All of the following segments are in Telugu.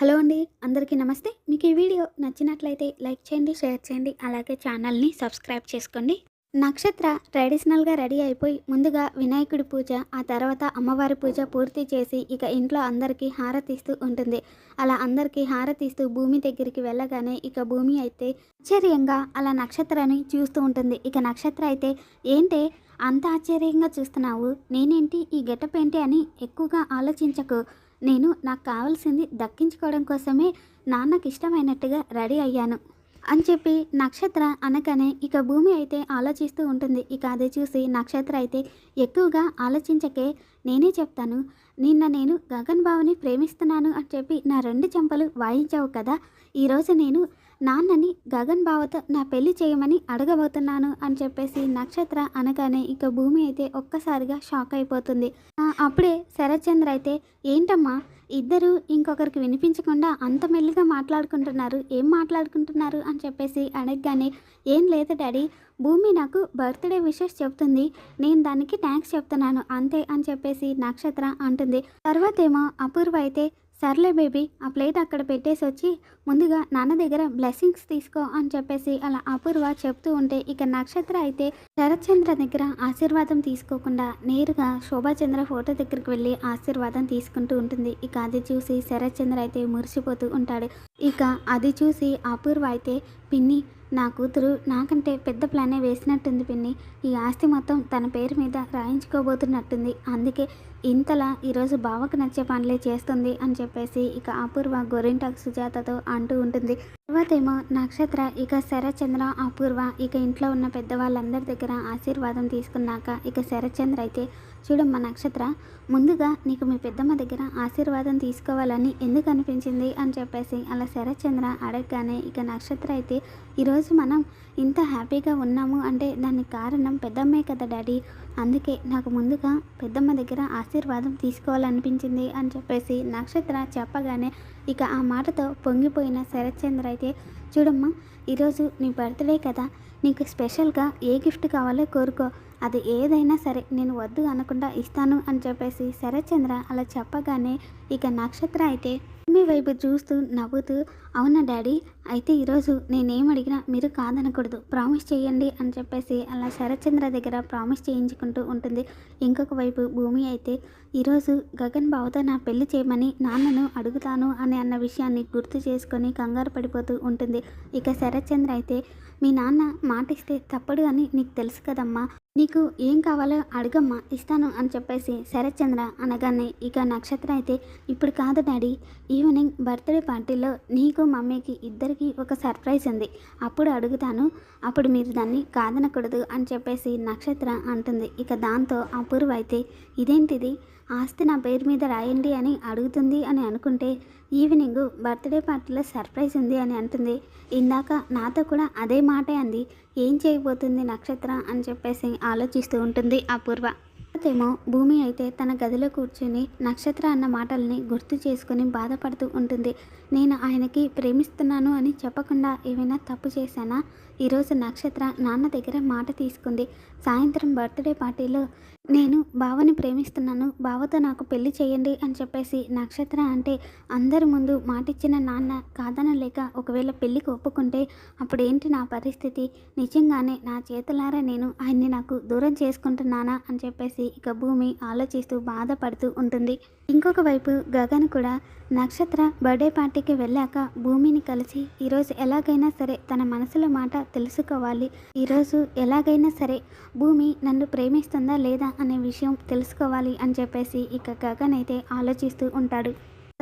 హలో అండి అందరికీ నమస్తే. మీకు ఈ వీడియో నచ్చినట్లయితే లైక్ చేయండి షేర్ చేయండి అలాగే ఛానల్ని సబ్స్క్రైబ్ చేసుకోండి. నక్షత్ర ట్రెడిషనల్గా రెడీ అయిపోయి ముందుగా వినాయకుడి పూజ ఆ తర్వాత అమ్మవారి పూజ పూర్తి చేసి ఇక ఇంట్లో అందరికీ హారతిస్తూ ఉంటుంది. అలా అందరికీ హారతిస్తూ భూమి దగ్గరికి వెళ్ళగానే ఇక భూమి అయితే ఆశ్చర్యంగా అలా నక్షత్రాన్ని చూస్తూ ఉంటుంది. ఇక నక్షత్ర అయితే ఏంటే అంత ఆశ్చర్యంగా చూస్తున్నావు? నేనేంటి ఈ గెటప్ ఏంటి? అని ఎక్కువగా ఆలోచించకు. నేను నాకు కావాల్సింది దక్కించుకోవడం కోసమే నాన్నకి ఇష్టమైనట్టుగా రెడీ అయ్యాను. అని చెప్పి నక్షత్ర అనగానే ఇక భూమి అయితే ఆలోచిస్తూ ఉంటుంది. ఇక అది చూసి నక్షత్ర అయితే ఎక్కువగా ఆలోచించకే నేనే చెప్తాను. నిన్న నేను గగన్ బావని ప్రేమిస్తున్నాను అని చెప్పి నా రెండు చెంపలు వాయించావు కదా. ఈరోజు నేను నాన్నని గగన్ బావతో నా పెళ్ళి చేయమని అడగబోతున్నాను అని చెప్పేసి నక్షత్ర అనగానే ఇక భూమి అయితే ఒక్కసారిగా షాక్ అయిపోతుంది. అప్పుడే శరత్చంద్ర అయితే ఏంటమ్మా ఇద్దరు ఇంకొకరికి వినిపించకుండా అంత మెల్లిగా మాట్లాడుకుంటున్నారు. ఏం మాట్లాడుకుంటున్నారు? అని చెప్పేసి అడగగానే ఏం లేదు డాడీ భూమి నాకు బర్త్డే విషెస్ చెప్తుంది. నేను దానికి థ్యాంక్స్ చెప్తున్నాను. అంతే అని చెప్పేసి నక్షత్ర అంటుంది. తర్వాత ఏమో అపూర్వ అయితే సర్లే బేబీ ఆ ప్లేట్ అక్కడ పెట్టేసి వచ్చి ముందుగా నాన్న దగ్గర బ్లెస్సింగ్స్ తీసుకో అని చెప్పేసి అలా అపూర్వ చెప్తూ ఉంటే ఇక నక్షత్ర అయితే శరత్చంద్ర దగ్గర ఆశీర్వాదం తీసుకోకుండా నేరుగా శోభాచంద్ర ఫోటో దగ్గరికి వెళ్ళి ఆశీర్వాదం తీసుకుంటూ ఉంటుంది. ఇక అది చూసి శరత్చంద్ర అయితే మురిసిపోతూ ఉంటాడు. ఇక అది చూసి అపూర్వ అయితే పిన్ని నా కూతురు నాకంటే పెద్ద ప్లానే వేసినట్టుంది పిన్ని. ఈ ఆస్తి మొత్తం తన పేరు మీద రాయించుకోబోతున్నట్టుంది. అందుకే ఇంతలా ఈరోజు బావకు నచ్చే పనులే చేస్తుంది అని చెప్పేసి ఇక అపూర్వ గొరింటాకు సుజాతతో అంటూ ఉంటుంది. తర్వాతేమో నక్షత్ర ఇక శరచంద్ర అపూర్వ ఇక ఇంట్లో ఉన్న పెద్దవాళ్ళందరి దగ్గర ఆశీర్వాదం తీసుకున్నాక ఇక శరచంద్ర అయితే చూడమ్మ నక్షత్ర ముందుగా నీకు మీ పెద్దమ్మ దగ్గర ఆశీర్వాదం తీసుకోవాలని ఎందుకు అనిపించింది? అని చెప్పేసి అలా శరచంద్ర అడగగానే ఇక నక్షత్ర అయితే ఈరోజు మనం ఇంత హ్యాపీగా ఉన్నాము అంటే దానికి కారణం పెద్దమ్మే కదా డాడీ. అందుకే నాకు ముందుగా పెద్దమ్మ దగ్గర ఆశీర్వాదం తీసుకోవాలనిపించింది అని చెప్పేసి నక్షత్ర చెప్పగానే ఇక ఆ మాటతో పొంగిపోయిన శరత్చంద్ర అయితే చూడమ్మా ఈరోజు నీ బర్త్డే కదా నీకు స్పెషల్గా ఏ గిఫ్ట్ కావాలో కోరుకో అది ఏదైనా సరే నేను వద్దు అనకుండా ఇస్తాను అని చెప్పేసి శరత్చంద్ర అలా చెప్పగానే ఇక నక్షత్ర అయితే మీ వైపు చూస్తూ నవ్వుతూ అవునా డాడీ అయితే ఈరోజు నేనేం అడిగినా మీరు కాదనకూడదు ప్రామిస్ చేయండి అని చెప్పేసి అలా శరత్చంద్ర దగ్గర ప్రామిస్ చేయించుకుంటూ ఉంటుంది. ఇంకొక వైపు భూమి అయితే ఈరోజు గగన్ బావతో నా పెళ్ళి చేయమని నాన్నను అడుగుతాను అని అన్న విషయాన్ని గుర్తు చేసుకొని కంగారు పడిపోతూ ఉంటుంది. ఇక శరత్చంద్ర అయితే మీ నాన్న మాటిస్తే తప్పడు అని నీకు తెలుసు కదమ్మా నీకు ఏం కావాలో అడగమ్మా ఇస్తాను అని చెప్పేసి శరత్చంద్ర అనగానే ఇక నక్షత్ర అయితే ఇప్పుడు కాదు డాడీ. ఈవినింగ్ బర్త్డే పార్టీలో నీకు మమ్మీకి ఇద్దరికి ఒక సర్ప్రైజ్ ఉంది. అప్పుడు అడుగుతాను అప్పుడు మీరు దాన్ని కాదనకూడదు అని చెప్పేసి నక్షత్ర అంటుంది. ఇక దాంతో అపూర్వ అయితే ఇదేంటిది? ఆస్తి నా పేరు మీద రాయండి అని అడుగుతుంది అని అనుకుంటే ఈవినింగ్ బర్త్డే పార్టీలో సర్ప్రైజ్ ఉంది అని అంటుంది. ఇందాక నాతో కూడా అదే మాటే అంది. ఏం చేయబోతుంది నక్షత్ర? అని చెప్పేసి ఆలోచిస్తూ ఉంటుంది అపూర్వ. ఏమో భూమి అయితే తన గదిలో కూర్చుని నక్షత్ర అన్న మాటల్ని గుర్తు చేసుకుని బాధపడుతూ ఉంటుంది. నేను ఆయనకి ప్రేమిస్తున్నాను అని చెప్పకుండా ఏమైనా తప్పు చేశానా? ఈరోజు నక్షత్ర నాన్న దగ్గర మాట తీసుకుంది. సాయంత్రం బర్త్డే పార్టీలో నేను బావని ప్రేమిస్తున్నాను. బావతో నాకు పెళ్ళి చేయండి అని చెప్పేసి నక్షత్ర అంటే అందరి ముందు మాటిచ్చిన నాన్న కాదనలేక ఒకవేళ పెళ్ళికి ఒప్పుకుంటే అప్పుడు ఏంటి నా పరిస్థితి? నిజంగానే నా చేతులారా నేను ఆయన్ని నాకు దూరం చేసుకుంటున్నానా? అని చెప్పేసి ఇక భూమి ఆలోచిస్తూ బాధపడుతూ ఉంటుంది. ఇంకొక వైపు గగన్ కూడా నక్షత్ర బర్త్డే పార్టీకి వెళ్ళాక భూమిని కలిసి ఈరోజు ఎలాగైనా సరే తన మనసులో మాట తెలుసుకోవాలి. ఈరోజు ఎలాగైనా సరే భూమి నన్ను ప్రేమిస్తుందా లేదా అనే విషయం తెలుసుకోవాలి అని చెప్పేసి ఇక గగన్ అయితే ఆలోచిస్తూ ఉంటాడు.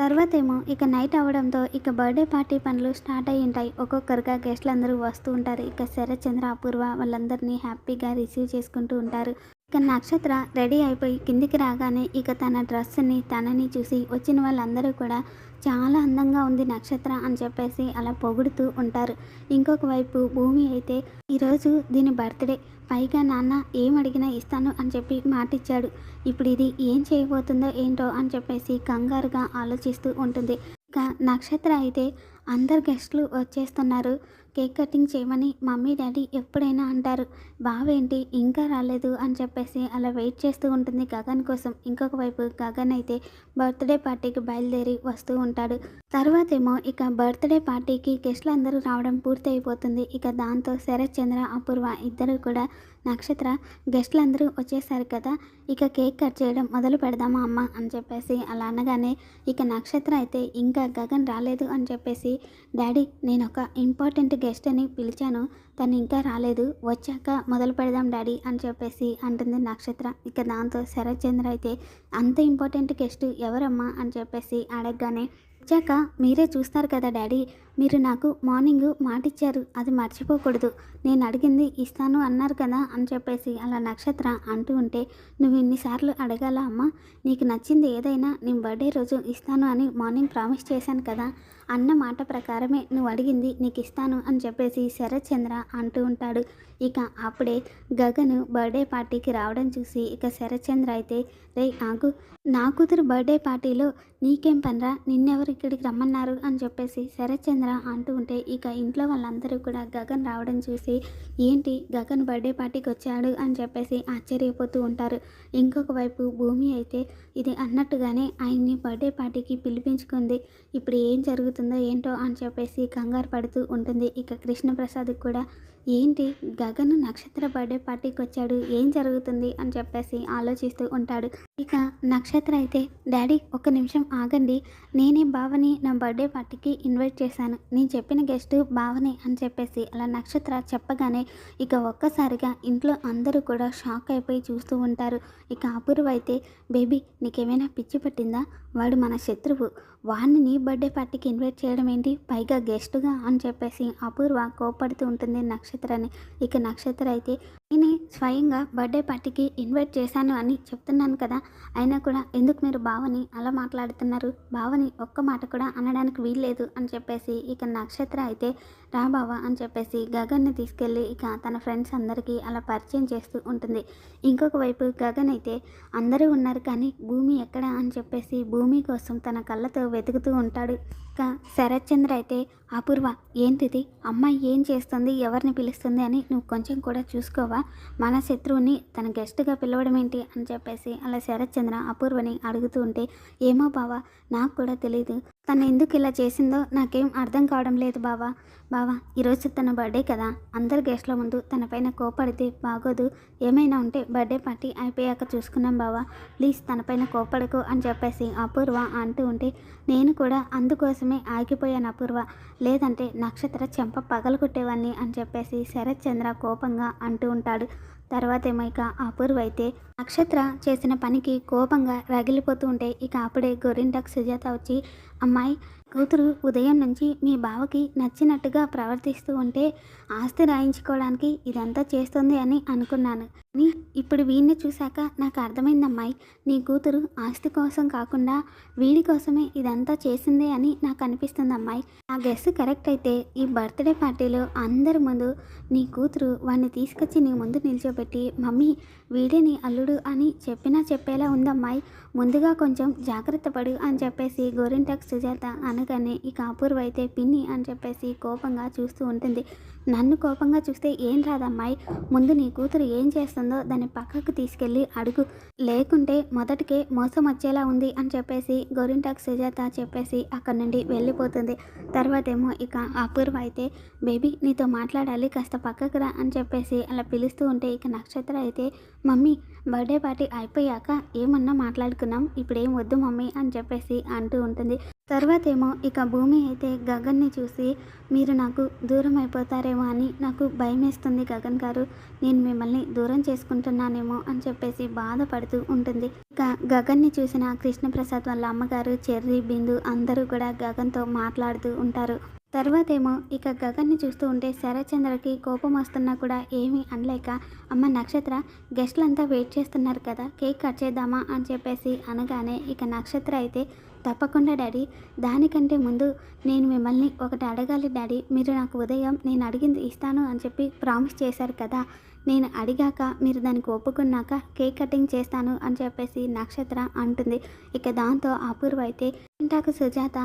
తర్వాత ఏమో ఇక నైట్ అవ్వడంతో ఇక బర్త్డే పార్టీ పనులు స్టార్ట్ అయి ఉంటాయి. ఒక్కొక్కరుగా గెస్ట్లు అందరూ వస్తూ ఉంటారు. ఇక శరత్చంద్ర అపూర్వ వాళ్ళందరినీ హ్యాపీగా రిసీవ్ చేసుకుంటూ ఉంటారు. ఇక నక్షత్ర రెడీ అయిపోయి కిందికి రాగానే ఇక తన డ్రెస్ని తనని చూసి వచ్చిన వాళ్ళందరూ కూడా చాలా అందంగా ఉంది నక్షత్ర అని చెప్పేసి అలా పొగుడుతూ ఉంటారు. ఇంకొక వైపు భూమి అయితే ఈరోజు దీని బర్త్డే పైగా నాన్న ఏం అడిగినా ఇస్తాను అని చెప్పి మాటిచ్చాడు. ఇప్పుడు ఇది ఏం చేయబోతుందో ఏంటో అని చెప్పేసి కంగారుగా ఆలోచిస్తూ ఉంటుంది. ఇక నక్షత్ర అయితే అందరు గెస్ట్లు వచ్చేస్తున్నారు. కేక్ కటింగ్ చేయమని మమ్మీ డాడీ ఎప్పుడైనా అంటారు. బావేంటి? ఇంకా రాలేదు అని చెప్పేసి అలా వెయిట్ చేస్తూ ఉంటుంది గగన్ కోసం. ఇంకొక వైపు గగన్ అయితే బర్త్డే పార్టీకి బయలుదేరి వస్తూ ఉంటాడు. తర్వాత ఏమో ఇక బర్త్డే పార్టీకి గెస్ట్లు అందరూ రావడం పూర్తి అయిపోతుంది ఇక దాంతో శరత్ చంద్ర అపూర్వ ఇద్దరు కూడా నక్షత్ర గెస్ట్లు అందరూ వచ్చేసారు కదా ఇక కేక్ కట్ చేయడం మొదలు పెడదామా అమ్మ అని చెప్పేసి అలా అనగానే ఇక నక్షత్ర అయితే ఇంకా గగన్ రాలేదు అని చెప్పేసి డాడీ నేను ఒక ఇంపార్టెంట్ గెస్ట్ అని పిలిచాను తను ఇంకా రాలేదు వచ్చాక మొదలు పెడదాం డాడీ అని చెప్పేసి అంటుంది నక్షత్ర. ఇక దాంతో శరత్ చంద్ర అయితే అంత ఇంపార్టెంట్ గెస్ట్ ఎవరమ్మా? అని చెప్పేసి అడగగానే వచ్చాక మీరే చూస్తారు కదా డాడీ. మీరు నాకు మార్నింగ్ మాటిచ్చారు. అది మర్చిపోకూడదు. నేను అడిగింది ఇస్తాను అన్నారు కదా అని చెప్పేసి అలా నక్షత్ర అంటూ ఉంటే నువ్వు ఇన్నిసార్లు అడగాల అమ్మ? నీకు నచ్చింది ఏదైనా నేను బర్త్డే రోజు ఇస్తాను అని మార్నింగ్ ప్రామిస్ చేశాను కదా. అన్న మాట ప్రకారమే నువ్వు అడిగింది నీకు ఇస్తాను అని చెప్పేసి శరత్చంద్ర అంటూ ఉంటాడు. ఇక అప్పుడే గగన్ బర్త్డే పార్టీకి రావడం చూసి ఇక శరత్చంద్ర అయితే రే నాకు నా కూతురు బర్త్డే పార్టీలో నీకేం పనిరా? నిన్నెవరు ఇక్కడికి రమ్మన్నారు? అని చెప్పేసి శరత్చంద్ర అంటూ ఉంటే ఇక ఇంట్లో వాళ్ళందరూ కూడా గగన్ రావడం చూసి ఏంటి గగన్ బర్త్డే పార్టీకి వచ్చాడు? అని చెప్పేసి ఆశ్చర్యపోతూ ఉంటారు. ఇంకొక వైపు భూమి అయితే ఇది అన్నట్టుగానే ఆయన్ని బర్త్డే పార్టీకి పిలిపించుకుంది. ఇప్పుడు ఏం జరుగుతుంది? ఏంటో అని చెప్పేసి కంగారు పడుతూ ఉంటుంది. ఇక కృష్ణప్రసాద్ కూడా ఏంటి? గగన్ నక్షత్ర బర్త్డే పార్టీకి వచ్చాడు. ఏం జరుగుతుంది? అని చెప్పేసి ఆలోచిస్తూ ఉంటాడు. ఇక నక్షత్ర అయితే డాడీ ఒక నిమిషం ఆగండి. నేనే బావని నా బర్త్డే పార్టీకి ఇన్వైట్ చేశాను. నేను చెప్పిన గెస్ట్ భావనే అని చెప్పేసి అలా నక్షత్ర చెప్పగానే ఇక ఒక్కసారిగా ఇంట్లో అందరూ కూడా షాక్ అయిపోయి చూస్తూ ఉంటారు. ఇక అపూర్వ అయితే బేబీ నీకేమైనా పిచ్చి పట్టిందా? వాడు మన శత్రువు. వాడిని నీ బర్త్డే పార్టీకి ఇన్వైట్ చేయడం ఏంటి? పైగా గెస్ట్గా అని చెప్పేసి అపూర్వ కోపడుతూ ఉంటుంది నక్షత్ర. నక్షత్రాన్ని. ఇక నక్షత్ర అయితే నేనే స్వయంగా బర్త్డే పార్టీకి ఇన్వైట్ చేశాను అని చెప్తున్నాను కదా. అయినా కూడా ఎందుకు మీరు బావని అలా మాట్లాడుతున్నారు? బావని ఒక్క మాట కూడా అనడానికి వీల్లేదు అని చెప్పేసి ఇక నక్షత్ర అయితే రా బావ అని చెప్పేసి గగన్ని తీసుకెళ్ళి ఇక తన ఫ్రెండ్స్ అందరికీ అలా పరిచయం చేస్తూ ఉంటుంది. ఇంకొక వైపు గగన్ అయితే అందరూ ఉన్నారు కానీ భూమి ఎక్కడ అని చెప్పేసి భూమి కోసం తన కళ్ళతో వెతుకుతూ ఉంటాడు. ఇక శరత్ చంద్ర అయితే అపూర్వ ఏంటిది? అమ్మాయి ఏం చేస్తుంది? ఎవరిని పిలుస్తుంది అని నువ్వు కొంచెం కూడా చూసుకోవా? మన శత్రువుని తన గెస్ట్గా పిలవడం ఏంటి అని చెప్పేసి అలా శరత్ చంద్ర అపూర్వని అడుగుతూ ఉంటే ఏమో బావా నాకు కూడా తెలియదు తను ఎందుకు ఇలా చేసిందో నాకేం అర్థం కావడం లేదు బావా. బావా ఈరోజు తన బర్త్డే కదా. అందరు గెస్ట్ల ముందు తన పైన కోపడితే బాగోదు. ఏమైనా ఉంటే బర్త్డే పార్టీ అయిపోయాక చూసుకున్నాం బావా. ప్లీజ్ తన పైన కోపడకు అని చెప్పేసి అపూర్వ అంటూ ఉంటే నేను కూడా అందుకోసమే ఆగిపోయాను అపూర్వ. లేదంటే నక్షత్ర చెంప పగలు పగలగొట్టేవాడిని అని చెప్పేసి శరత్ చంద్ర కోపంగా అంటూ ఉంటాడు. తర్వాత ఏమో ఇక అపూర్వ అయితే నక్షత్ర చేసిన పనికి కోపంగా రగిలిపోతూ ఉంటే ఇక అప్పుడే గోరింటాకు సుజాత వచ్చి అమ్మాయి కూతురు ఉదయం నుంచి మీ బావకి నచ్చినట్టుగా ప్రవర్తిస్తూ ఉంటే ఆస్తి రాయించుకోవడానికి ఇదంతా చేస్తుంది అని అనుకున్నాను. ఇప్పుడు వీడిని చూశాక నాకు అర్థమైంది అమ్మాయి నీ కూతురు ఆస్తి కోసం కాకుండా వీడి కోసమే ఇదంతా చేసిందే అని నాకు అనిపిస్తుంది అమ్మాయి ఆ గెస్ కరెక్ట్ అయితే ఈ బర్త్డే పార్టీలో అందరి ముందు నీ కూతురు వాడిని తీసుకొచ్చి నీ ముందు నిల్చోబెట్టి మమ్మీ వీడే నీ అల్లుడు అని చెప్పినా చెప్పేలా ఉందమ్మాయి. ముందుగా కొంచెం జాగ్రత్త పడు అని చెప్పేసి గోరింటాక్ సుజాత అనగానే ఇక అపూర్వ అయితే పిన్ని అని చెప్పేసి కోపంగా చూస్తూ ఉంటుంది. నన్ను కోపంగా చూస్తే ఏం రాదమ్మాయి? ముందు నీ కూతురు ఏం చేస్తా చేస్తుందో దాన్ని పక్కకు తీసుకెళ్ళి అడుగు. లేకుంటే మొదటికే మోసం వచ్చేలా ఉంది అని చెప్పేసి గోరింటాక్ సుజాత చెప్పేసి అక్కడి నుండి వెళ్ళిపోతుంది. తర్వాత ఏమో ఇక అపూర్వ అయితే బేబీ నీతో మాట్లాడాలి కాస్త పక్కకు రా అని చెప్పేసి అలా పిలుస్తూ ఉంటే ఇక నక్షత్ర అయితే మమ్మీ బర్త్డే పార్టీ అయిపోయాక ఏమన్నా మాట్లాడుకున్నాం ఇప్పుడు ఏం వద్దు మమ్మీ అని చెప్పేసి అంటూ ఉంటుంది. తర్వాత ఏమో ఇక భూమి అయితే గగన్ని చూసి మీరు నాకు దూరం అయిపోతారేమో అని నాకు భయం వేస్తుంది గగన్ గారు. నేను మిమ్మల్ని దూరం చేసుకుంటున్నానేమో అని చెప్పేసి బాధపడుతూ ఉంటుంది. ఇక గగన్ని చూసిన కృష్ణప్రసాద్ వాళ్ళ అమ్మగారు చెర్రీ బిందు అందరూ కూడా గగన్తో మాట్లాడుతూ ఉంటారు. తర్వాత ఏమో ఇక గగన్ని చూస్తూ ఉంటే శరత్చంద్రకి కోపం వస్తున్నా కూడా ఏమీ అనలేక అమ్మ నక్షత్ర గెస్ట్లంతా వెయిట్ చేస్తున్నారు కదా కేక్ కట్ చేద్దామా అని చెప్పేసి అనగానే ఇక నక్షత్ర అయితే తప్పకుండా డాడీ. దానికంటే ముందు నేను మిమ్మల్ని ఒకటి అడగాలి డాడీ. మీరు నాకు ఉదయం నేను అడిగింది ఇస్తాను అని చెప్పి ప్రామిస్ చేశారు కదా. నేను అడిగాక మీరు దానికి ఒప్పుకున్నాక కేక్ కటింగ్ చేస్తాను అని చెప్పేసి నక్షత్ర అంటుంది. ఇక దాంతో అపూర్వ అయితే ఇంటాక సుజాత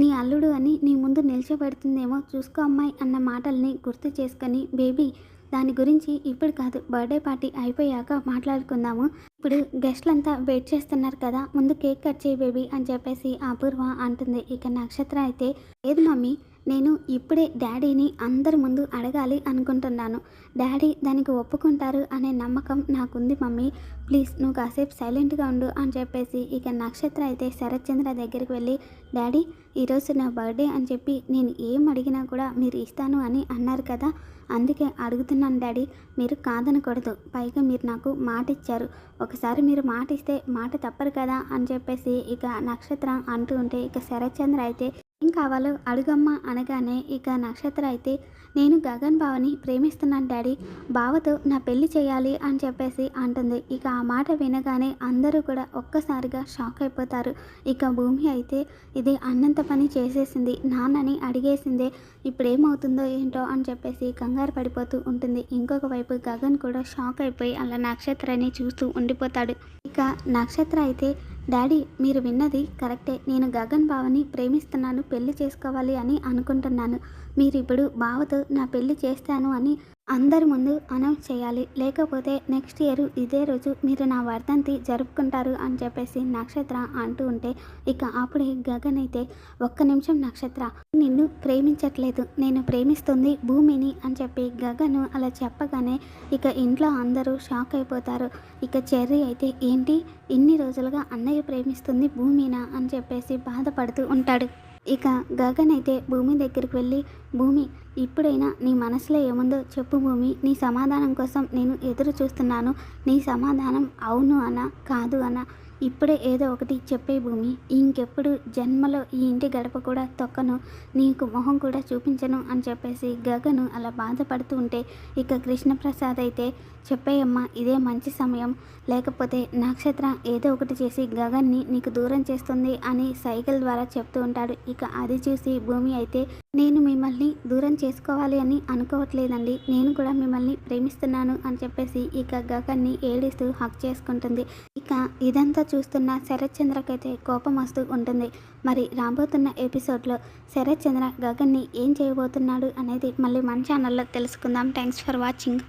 నీ అల్లుడు అని నీ ముందు నిలిచబెడుతుందేమో చూసుకో అమ్మాయి అన్న మాటల్ని గుర్తు చేసుకొని బేబీ దాని గురించి ఇప్పుడు కాదు బర్త్డే పార్టీ అయిపోయాక మాట్లాడుకుందాము. ఇప్పుడు గెస్ట్లంతా వెయిట్ చేస్తున్నారు కదా ముందు కేక్ కట్ చేయి బేబీ అని చెప్పేసి అపూర్వ అంటుంది. ఇక నక్షత్ర అయితే లేదు మమ్మీ నేను ఇప్పుడే డాడీని అందరి ముందు అడగాలి అనుకుంటున్నాను. డాడీ దానికి ఒప్పుకుంటారు అనే నమ్మకం నాకుంది మమ్మీ. ప్లీజ్ నువ్వు కాసేపు సైలెంట్గా ఉండు అని చెప్పేసి ఇక నక్షత్ర అయితే శరత్చంద్ర దగ్గరికి వెళ్ళి డాడీ ఈరోజు నా బర్త్డే అని చెప్పి నేను ఏం అడిగినా కూడా మీరు ఇస్తాను అని అన్నారు కదా? అందుకే అడుగుతున్నాను డాడీ మీరు కాదనకూడదు. పైగా మీరు నాకు మాట ఇచ్చారు. ఒకసారి మీరు మాట ఇస్తే మాట తప్పరు కదా? అని చెప్పేసి ఇక నక్షత్రం అంటూ ఉంటే ఇక శరత్చంద్ర అయితే ఏం కావాలో అడుగమ్మా అనగానే ఇక నక్షత్ర అయితే నేను గగన్ బావని ప్రేమిస్తున్నాను డాడీ. బావతో నా పెళ్ళి చేయాలి అని చెప్పేసి అంటుంది. ఇక ఆ మాట వినగానే అందరూ కూడా ఒక్కసారిగా షాక్ అయిపోతారు. ఇక భూమి అయితే ఇది అన్నంత పని చేసేసింది. నాన్నని అడిగేసిందే. ఇప్పుడు ఏమవుతుందో ఏంటో అని చెప్పేసి కంగారు పడిపోతూ ఉంటుంది. ఇంకొక వైపు గగన్ కూడా షాక్ అయిపోయి అలా నక్షత్రాన్ని చూస్తూ ఉండిపోతాడు. ఇక నక్షత్ర అయితే డాడీ మీరు విన్నది కరెక్టే. నేను గగన్ బావని ప్రేమిస్తున్నాను పెళ్ళి చేసుకోవాలి అని అనుకుంటున్నాను. మీరు ఇప్పుడు బావతో నా పెళ్ళి చేస్తాను అని అందరి ముందు అనౌన్స్ చేయాలి. లేకపోతే నెక్స్ట్ ఇయర్ ఇదే రోజు మీరు నా వర్ధంతి జరుపుకుంటారు అని చెప్పేసి నక్షత్ర అంటూ ఉంటే ఇక అప్పుడే గగన్ అయితే ఒక్క నిమిషం నక్షత్ర నిన్ను ప్రేమించట్లేదు. నేను ప్రేమిస్తుంది భూమిని అని చెప్పి గగను అలా చెప్పగానే ఇక ఇంట్లో అందరూ షాక్ అయిపోతారు. ఇక చెర్రీ అయితే ఏంటి? ఇన్ని రోజులుగా అన్నయ్య ప్రేమిస్తుంది భూమినా? అని చెప్పేసి బాధపడుతూ ఉంటాడు. ఇక గగన్ అయితే భూమి దగ్గరికి వెళ్ళి భూమి ఇప్పుడైనా నీ మనసులో ఏముందో చెప్పు భూమి. నీ సమాధానం కోసం నేను ఎదురు చూస్తున్నాను. నీ సమాధానం అవును అనా కాదు అనా. ఇప్పుడే ఏదో ఒకటి చెప్పే భూమి. ఇంకెప్పుడు జన్మలో ఈ ఇంటి గడప కూడా తొక్కను. నీకు మొహం కూడా చూపించను అని చెప్పేసి గగను అలా బాధపడుతూ ఉంటే ఇక కృష్ణప్రసాద్ అయితే చెప్పేయమ్మా ఇదే మంచి సమయం. లేకపోతే నక్షత్ర ఏదో ఒకటి చేసి గగన్ని నీకు దూరం చేస్తుంది అని సైకిల్ ద్వారా చెప్తూ ఉంటాడు. ఇక అది చూసి భూమి అయితే నేను మిమ్మల్ని దూరం చేసుకోవాలి అని అనుకోవట్లేదండి. నేను కూడా మిమ్మల్ని ప్రేమిస్తున్నాను అని చెప్పేసి ఇక గగన్ని ఏడిస్తూ హక్ చేసుకుంటుంది. ఇక ఇదంతా చూస్తున్న శరత్ చంద్రకైతే కోపం వస్తూ ఉంటుంది. మరి రాబోతున్న ఎపిసోడ్లో శరత్ చంద్ర గగన్ని ఏం చేయబోతున్నాడు అనేది మళ్ళీ మన ఛానల్లో తెలుసుకుందాం. Thanks for watching